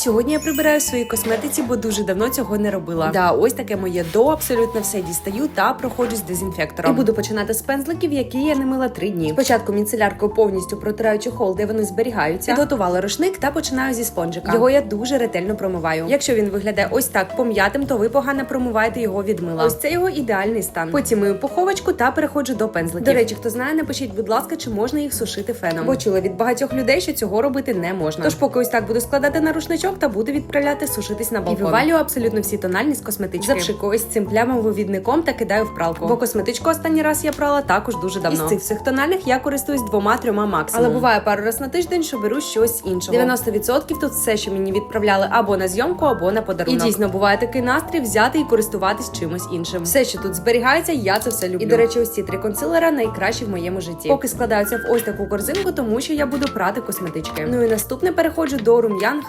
Сьогодні я прибираю в своїй косметиці, бо дуже давно цього не робила. Да, ось таке моє до, абсолютно все дістаю та проходжусь дезінфектором. І буду починати з пензликів, які я не мила три дні. Спочатку міцеляркою повністю протираю чохол, де вони зберігаються. Підготувала рушник та починаю зі спонжика. Його я дуже ретельно промиваю. Якщо він виглядає ось так пом'ятим, то ви погано промиваєте його від мила. Ось це його ідеальний стан. Потім мию пуховочку та переходжу до пензликів. До речі, хто знає, напишіть, будь ласка, чи можна їх сушити феном. Бо чула від багатьох людей, що цього робити не можна. Тож поки ось так буду складати на рушничок та буду відправляти сушитись на балкон. І вивалюю абсолютно всі тональні з косметички. Запшикую ось цим плямовивідником та кидаю в пралку. Бо косметичку останній раз я прала також дуже давно. Із цих всіх тональних я користуюсь двома-трьома максимум. Але буває пару раз на тиждень, що беру щось іншого. 90% тут все, що мені відправляли або на зйомку, або на подарунок. І дійсно буває такий настрій взяти і користуватись чимось іншим. Все, що тут зберігається, я це все люблю. І до речі, ось ці три консилера найкращі в моєму житті. Поки складаються в ось таку корзинку, тому що я буду прати косметички. Ну і наступне переходжу до рум'ян,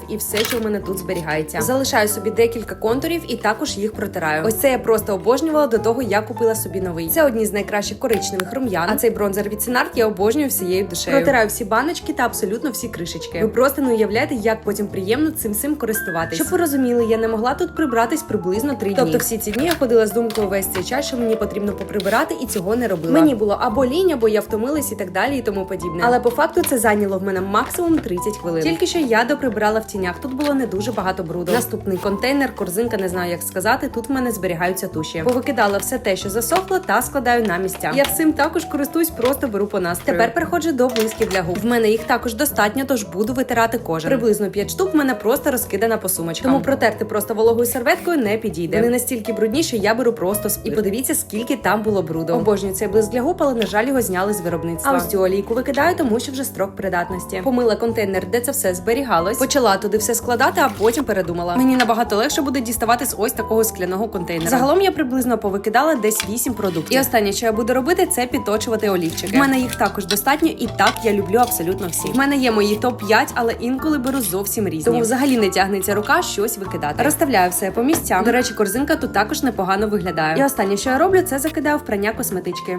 хайлайтерів і все, що в мене тут зберігається. Залишаю собі декілька контурів і також їх протираю. Ось це я просто обожнювала до того, як купила собі новий. Це одні з найкращих коричневих рум'ян. А цей бронзер від Сенарт я обожнюю всією душею. Протираю всі баночки та абсолютно всі кришечки. Ви просто не уявляєте, як потім приємно цим всім користуватись. Щоб ви розуміли, я не могла тут прибратись приблизно три дні. Тобто всі ці дні я ходила з думкою весь цей час, що мені потрібно поприбирати, і цього не робила. Мені було або лінь, або я втомилась і так далі, і тому подібне. Але по факту це зайняло в мене максимум 30 хвилин. Тільки що я доприбирала в тінях. Тут було не дуже багато бруду. Наступний контейнер, корзинка, не знаю як сказати. Тут в мене зберігаються туші. Повикидала все те, що засохло, та складаю на місця. Я цим також користуюсь, просто беру по настрою. Тепер переходжу до блисків для губ. В мене їх також достатньо, тож буду витирати кожен. Приблизно 5 штук в мене просто розкидана по сумочкам. Тому протерти просто вологою серветкою не підійде. Вони настільки брудні, що я беру просто спирт. І подивіться, скільки там було бруду. Обожнюю цей блиск для губ, але на жаль його зняли з виробництва. А ось цю олійку викидаю, тому що вже строк придатності. Помила контейнер, де це все зберігалось. Почала туди все складати, а потім передумала. Мені набагато легше буде діставати з ось такого скляного контейнера. Загалом я приблизно повикидала десь 8 продуктів. І останнє, що я буду робити, це підточувати олівчики. В мене їх також достатньо, і так я люблю абсолютно всі. В мене є мої топ 5 але інколи беру зовсім різні. Тому взагалі не тягнеться рука щось викидати. Розставляю все по місцям. До речі, корзинка тут також непогано виглядає. І останнє, що я роблю, це закидаю в прання косметички.